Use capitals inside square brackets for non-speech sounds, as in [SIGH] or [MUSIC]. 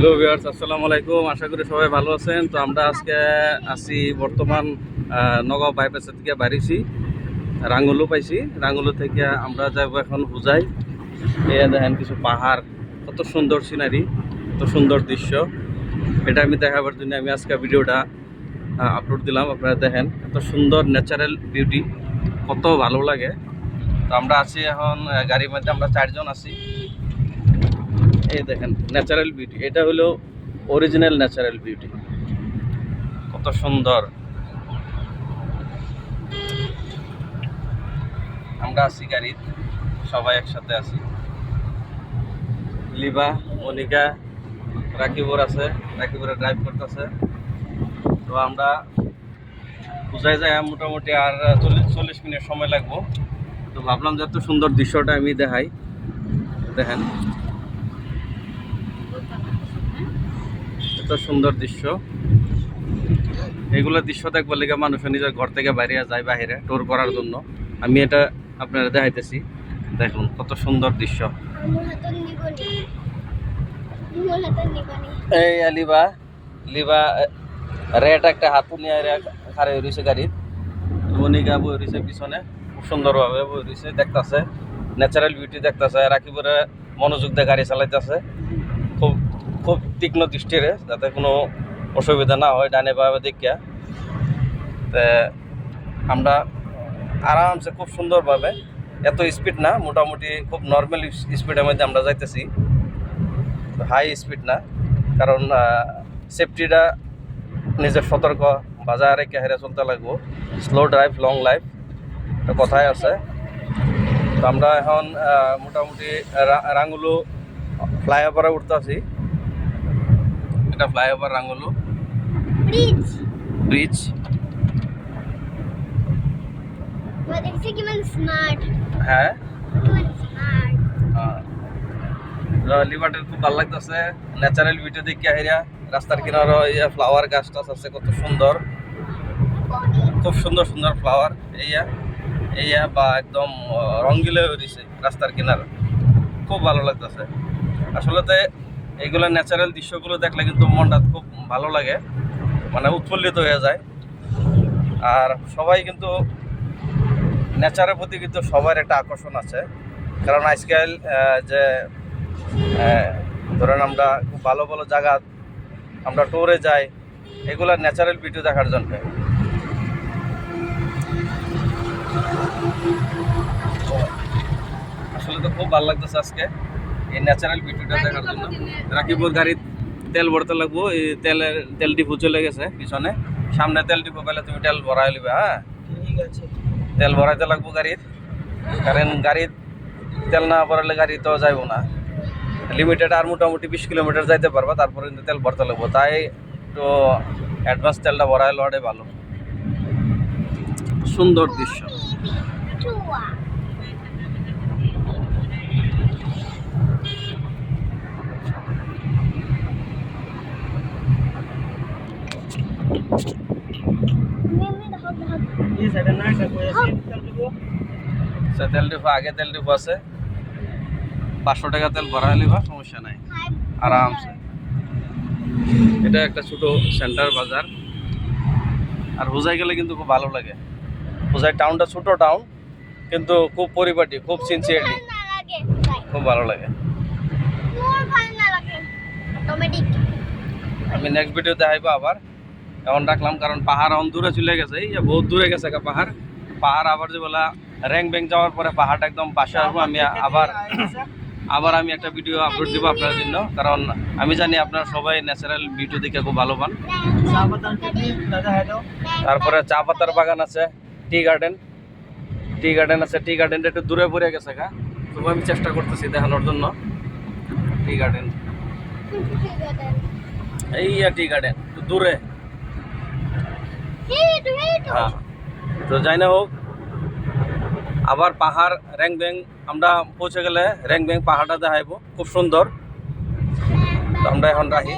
Hello viewers আসসালামু আলাইকুম। আশা করি সবাই ভালো আছেন। তো আমরা আজকে আছি বর্তমান নগাঁও বাইপাসের থেকে বাড়িছি রাঙ্গুলো পাইছি। রাঙ্গুলো থেকে আমরা যাব এখন হুজাই। এই দেখেন কিছু পাহাড়, কত সুন্দর সিনারি কত সুন্দর দৃশ্য। এটা আমি দেখাবার জন্য আমি আজকে ভিডিওটা আপলোড দিলাম। আপনারা দেখেন, এত সুন্দর ন্যাচারাল বিউটি কত ভালো লাগে। তো আমরা আছি এখন গাড়ির মধ্যে আমরা চারজন আছি। এই দেখেন ন্যাচারাল বিউটি এটা হলো অরিজিনাল ন্যাচারাল বিউটি কত সুন্দর। আমরা আছি গাড়ির, সবাই একসাথে আছি। লিবা মনিকা, রাকিবর আছে, রাকিবরে ড্রাইভ করতেছে। তো আমরা বুঝাই যাই মোটামুটি আর চল্লিশ চল্লিশ মিনিট সময় লাগবো। তো ভাবলাম যে এত সুন্দর দৃশ্যটা আমি দেখাই। দেখেন এত সুন্দর দৃশ্য। এগুলো দৃশ্য দেখবার লেগে মানুষ নিজের ঘর থেকে বাইরে যায় বাইরে ট্যুর করার জন্য। আমি এটা আপনারা দেখাইতেছি। দেখুন, কত সুন্দর দৃশ্য। এই লিবা লিবা রেড একটা হাতু নিয়ে খারে রয়েছে গাড়ির। মনিকা বই রয়েছে পিছনে, খুব সুন্দরভাবে বই রয়েছে দেখতেছে। ন্যাচারাল বিউটি দেখতেছে রাখিবরে মনোযোগ দিয়ে গাড়ি চালাইতেছে। খুব তীক্ষ্ণ দৃষ্টিরে যাতে কোনো অসুবিধা না হয় ডানে বা তে আমরা আরামসে খুব সুন্দরভাবে, এত স্পিড না, মোটামুটি খুব নর্মাল স্পিডের মধ্যে আমরা যাইতেছি। হাই স্পিড না, কারণ সেফটিটা নিজের সতর্ক, বাজার রেখে হেরে চলতে লাগবো। স্লো ড্রাইভ লং লাইফ কথাই আছে। তো আমরা এখন মোটামুটি রাঙ্গুলু, ফ্লাইওভারে উঠতেছি। এটা ফ্লাইওভার রাঙ্গুলু। ব্রিজ ব্রিজ হ্যাঁ। লিভারটার খুব ভালো লাগতেছে। ন্যাচারাল ভিডিও দেখে হেরিয়া রাস্তার কিনারে ইয়া ফ্লাওয়ার গাছ টাছ আছে কত সুন্দর। খুব সুন্দর সুন্দর ফ্লাওয়ার এইয়া। এইয়া বা একদম রঙ্গিলে হয়ে রাস্তার কিনারে। খুব ভালো লাগতেছে। আসলে এইগুলো ন্যাচারাল দৃশ্যগুলো দেখলে কিন্তু মনটা খুব ভালো লাগে। মানে উৎফুল্লিত হয়ে যায়। আর সবাই কিন্তু নেচারের প্রতি কিন্তু সবার একটা আকর্ষণ আছে। কারণ আজকাল যে ধরেন আমরা খুব ভালো ভালো জায়গা, আমরা ট্যুরে যাই, এগুলো ন্যাচারাল ভিডিও দেখার জন্য। আসলে তো খুব ভালো লাগতেছে আজকে। এই ন্যাচারাল ভিডিওটা দেখার জন্য। রাকিবুর গাড়ির তেল ভরতে লাগবো এই তেলের তেল ডিপো চলে গেছে পিছনে। সামনে তেল ডিপো পেলে তুমি তেল ভরাই লিবে হ্যাঁ? ঠিক আছে। তেল ভরাইতে লাগবো গাড়ির। কারণ গাড়ির তেল না ভরালে গাড়ি তো যাইবো না। লিমিটেড আর মোটামুটি বিশ কিলোমিটার যাইতে পারবা তারপরে কিন্তু তেল ভরতে লাগবো। তাই তো অ্যাডভান্স তেলটা ভরাই লড়ে ভালো। সুন্দর দৃশ্য। দাও এই সাইডে না একটা কই আছে তেল দিব সে তেল ডিপো আগে তেল ডিপো আছে পাঁচশো টাকা তেল ভরাই লিবা সমস্যা নাই আরামসে এটা একটা ছোট সেন্টার বাজার। আর হুজাই গেলে কিন্তু খুব ভালো লাগে। হুজাই টাউনটা ছোট টাউন কিন্তু খুব পরিপাটি খুব সিনসিয়ারলি না লাগে। তাই খুব ভালো লাগে। মোর ভালো না লাগে। অটোমেটিক আমি নেক্সট ভিডিও দেখাইবো আবার। এখন রাখলাম, কারণ পাহাড় অন দূরে চলে গেছে। এই বহুত দূরে গেছে পাহাড়। পাহাড় আবার যে বলা র্যাঙ্ক ব্যাঙ্ক যাওয়ার পরে পাহাড়টা একদম পাশে আসব। আমি আবার [COUGHS] আবার আমি একটা ভিডিও আপলোড দিব আপনার জন্য। কারণ আমি জানি আপনারা সবাই ন্যাচারাল ভিডিও দেখে খুব ভালো পান। তারপরে চা পাতার বাগান আছে, টি গার্ডেন টি গার্ডেন আছে, টি গার্ডেনটা একটু দূরে পড়ে গেছে গা। তবু আমি চেষ্টা করতেছি দেখানোর জন্য। টি গার্ডেন এই টি গার্ডেন একটু দূরে। হ্যাঁ। তো যাই না হোক, আবার পাহাড়, র্যাং ব্যাং, আমরা পৌঁছে গেলে র্যাং ব্যাং পাহাড়টা দেখাইবো খুব সুন্দর। তো আমরা এখন রাখি